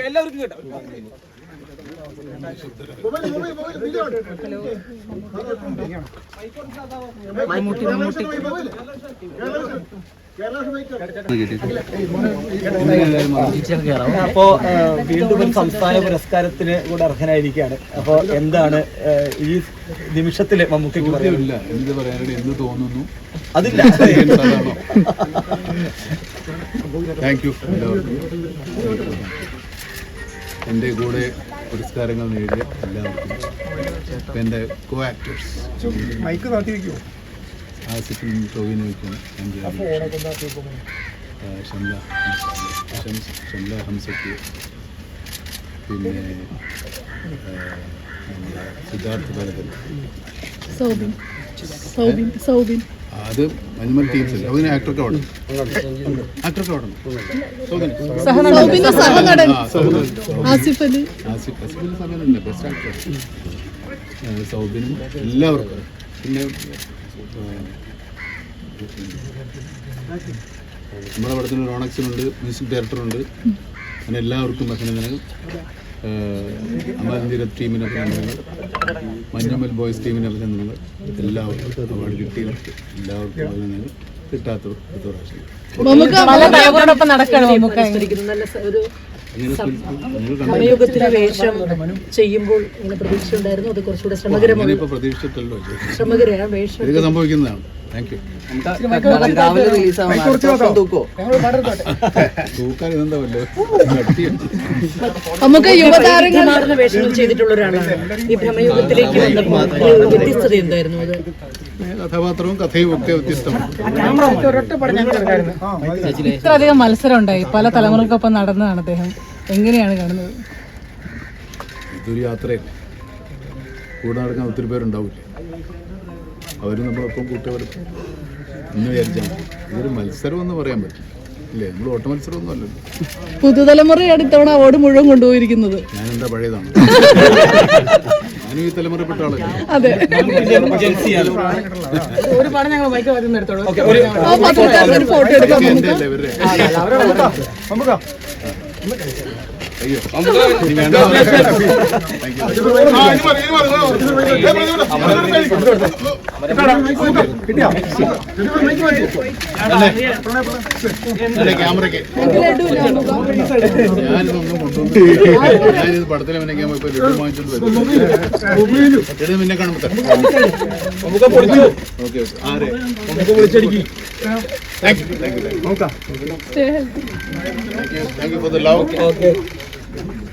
എല്ലാവർക്കും കേട്ടോ. അപ്പോ വീണ്ടും ഒരു സംസ്ഥാന പുരസ്കാരത്തിന് കൂടെ അർഹനായിരിക്കുകയാണ്. അപ്പോ എന്താണ് ഈ നിമിഷത്തിൽ ഇല്ല. എന്ത് പറയാനാണ് എന്ത് തോന്നുന്നു. അതില്ല. താങ്ക് യു എന്റെ കൂടെ പുരസ്കാരങ്ങൾ നേടിയ എല്ലാവർക്കും. എന്റെ എന്റെ കോ ആക്ടേഴ്സ് ആസിഫിനും ടോവിനോയ്ക്കും ഷംല ഷംല ഹംസയ്ക്ക്. പിന്നെ സിദ്ധാർത്ഥ് ഭരതൻ സൗബിൻ. സൗബിൻ സൗബിൻ. അത് മഞ്ഞുമൽ ടീംസ് അല്ലേ അതിന് ആക്ടർക്ക് ഓടണം. ആക്ടർക്ക് ഓടണം. ആസിഫ് അലി സമയമല്ല ബെസ്റ്റ് ആക്ടർ സൗബിനും എല്ലാവർക്കും. പിന്നെ നമ്മുടെ പടത്തിന് റോണക്സിനുണ്ട് മ്യൂസിക് ഡയറക്ടറുണ്ട്. അങ്ങനെ എല്ലാവർക്കും അഭിനന്ദനങ്ങൾ. അമരന്തീര ടീമിന് അഭിനന്ദനങ്ങൾ. മഞ്ഞമ്മൽ ബോയ്സ് ടീമിന് അഭിനന്ദനങ്ങൾ. എല്ലാവർക്കും അവാർഡ് കിട്ടിയവർക്ക് എല്ലാവർക്കും അഭിനന്ദനങ്ങൾ. കിട്ടാത്തവർ നിങ്ങൾ വേഷം ചെയ്യുമ്പോൾ ഇങ്ങനെ പ്രതീക്ഷ ഉണ്ടായിരുന്നു അത് കുറച്ചുകൂടെ ശ്രമകരമാണ് ശ്രമകരമാണ് വേഷം സംഭവിക്കുന്നതാണ്. താങ്ക് യു രാവിലെ റിലീസാവുന്ന തൂക്കോ? തൂക്കാൻ ഇതെന്താ നമുക്ക് യുവതാരങ്ങൾ മാറുന്ന വേഷങ്ങൾ ചെയ്തിട്ടുള്ള ഒരാളാണ് ഈ ഭ്രമയുഗത്തിലേക്ക് വന്നപ്പോൾ ഒരു വ്യത്യസ്തത എന്തായിരുന്നു അത്? കഥാപാത്രവും കഥയും ഒക്കെ വ്യത്യസ്തമാണ് ഇത്രയധികം മത്സരം ഉണ്ടായി പല തലമുറക്കൊപ്പം നടന്നതാണ് അദ്ദേഹം. എങ്ങനെയാണ് കാണുന്നത്? ഇതൊരു യാത്രയല്ലേ കൂടെ നടക്കാൻ ഒത്തിരി പേരുണ്ടാവില്ലേ? അവരും നമ്മളൊപ്പം കൂട്ടിയവർ എന്ന് വിചാരിച്ചാൽ. ഇതൊരു മത്സരം എന്ന് പറയാൻ പറ്റും ഇല്ലേ? നമ്മൾ ഓട്ട മത്സരമൊന്നും അല്ലല്ലോ പുതുതലമുറയാണ് ഇത്തവണ അവാർഡ് മുഴുവൻ കൊണ്ടുപോയിരിക്കുന്നത്. ഞാൻ എന്താ പഴയതാണ്. ഞാനും ഈ തലമുറപ്പെട്ട ആളല്ലേ. അതെ. ഒരു പടം ഞങ്ങൾ ആ ഫോട്ടോ എടുക്കാം ഇവരുടെ? ക്യാമറയ്ക്ക് ഞാനിതൊന്നും കൊണ്ടുവന്നു ഞാനിത് പടത്തിൽ അഭിനയിക്കാൻ പോയപ്പോ ലഡു വാങ്ങിച്ചോണ്ട് വരും പിന്നെ കാണുമ്പോ ഓക്കെ ഓക്കെ ആരെ നമുക്ക് പൊളിച്ചടിക്കും thank you thank you thank you thank you for the love okay 嗯。